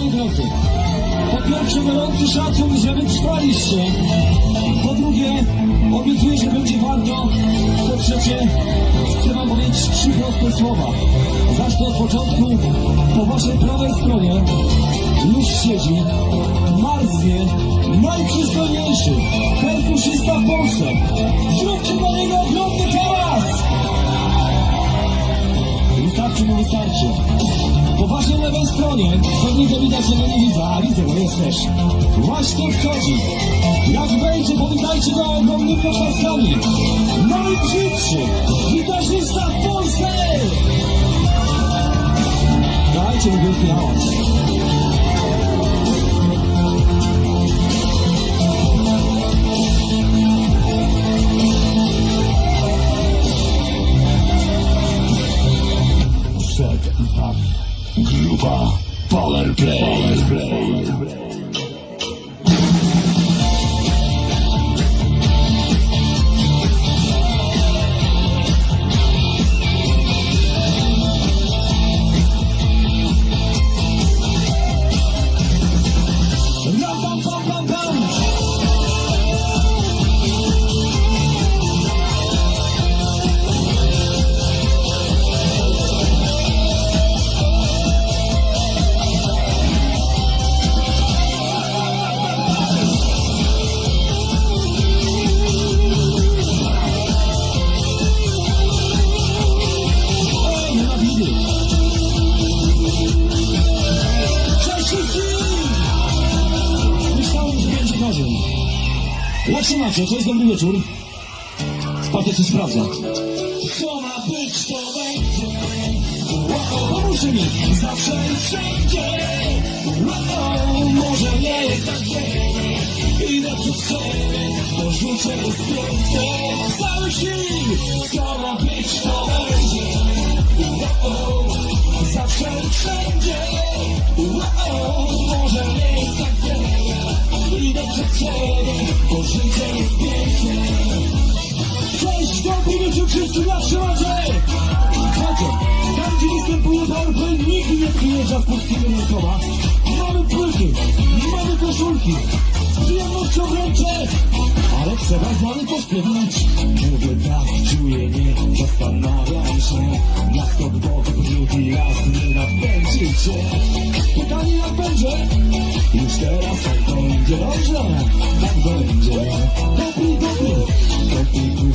moi drodzy, po pierwsze gorący szacun, że wytrwaliście. Po drugie, obiecuję, że będzie warto. Po trzecie, chcę wam powiedzieć trzy proste słowa. Zacznę od początku. Po waszej prawej stronie już siedzi Marzję, najprzystojniejszy perkusista w Polsce. Zróbcie dla niego ogromny hałas! Wystarczy mu wystarczy. Po waszej lewej stronie, to widać, że go nie widzę, a widzę, bo jest też. Właśnie wchodzi. Jak wejdzie, powitajcie go ogromnymi oklaskami. Najbrzydszy gitarzysta w Polsce! Dajcie mu wielki hałas. Jak się macie? Cześć, dobry wieczór. Patrzę, czy sprawdza. Co ma być, to będzie. Pomóżcie mi. Zawsze i wszędzie. Wow, może nie jest tak wiele. Idę przed siebie, to życie jest. Cały sił. Co ma być, to będzie. Wszystkim na trzymacie! Słuchajcie, tam gdzie występuje PowerPoint nigdy nie przyjeżdża z polskiego rękowa. Mamy płyty, mamy koszulki, z przyjemnością wręczę, ale trzeba z nami pośpiewać. Mówię tak, czuję, nie zastanawiam się, na skok bok, drugi raz nie napędzi cię. Pytanie jak będzie? Już teraz tak będzie dobrze, tak będzie.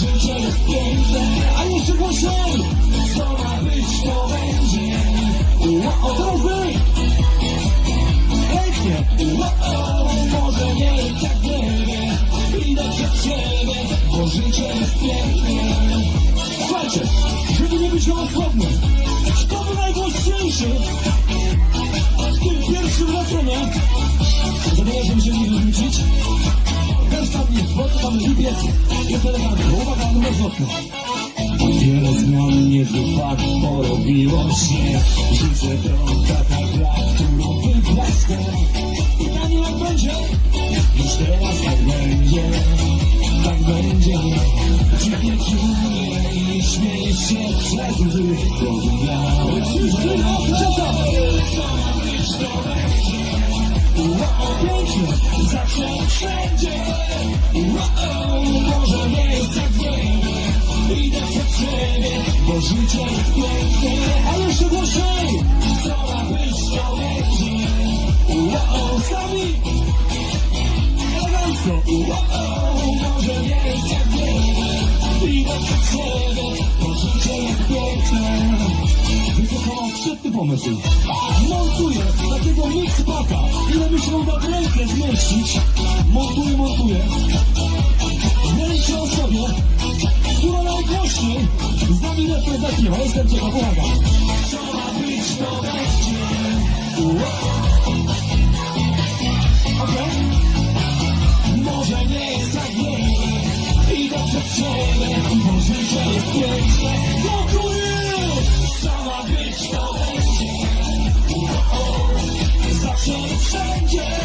życie jest piękne. A jeszcze głośniej, co ma być, to będzie. Wow, teraz wy. Pięknie. Wow, może nie jest tak wiele. Idę przed siebie, bo życie jest piękne. Słuchajcie, żeby nie być gołosłownym, tam to lipiec jest elegancko. Uwaga, numer zwrotny. Wiele zmian, niezły fakt porobiło się. Życie to taka gra, którą wygrać chcę. Pytanie jak będzie? Już teraz tak będzie. Tak będzie. Dziwnie czuję i śmieję się przez łzy. Rozumiałem Czasem Wow, pięknie, zawsze wszędzie Wow, może tak wiele Idę przed siebie, bo życie jest piękne A jeszcze głośniej być, to będzie Wow, sami pomysł Montuję takiego mixpacka Ile mi się uda w rękę zmieścić Montuję, montuję Ręczę o sobie która najgłośniej z nami reprezentuje. Jestem ciekaw, uwaga. Ma być, to będzie. yeah, yeah, yeah.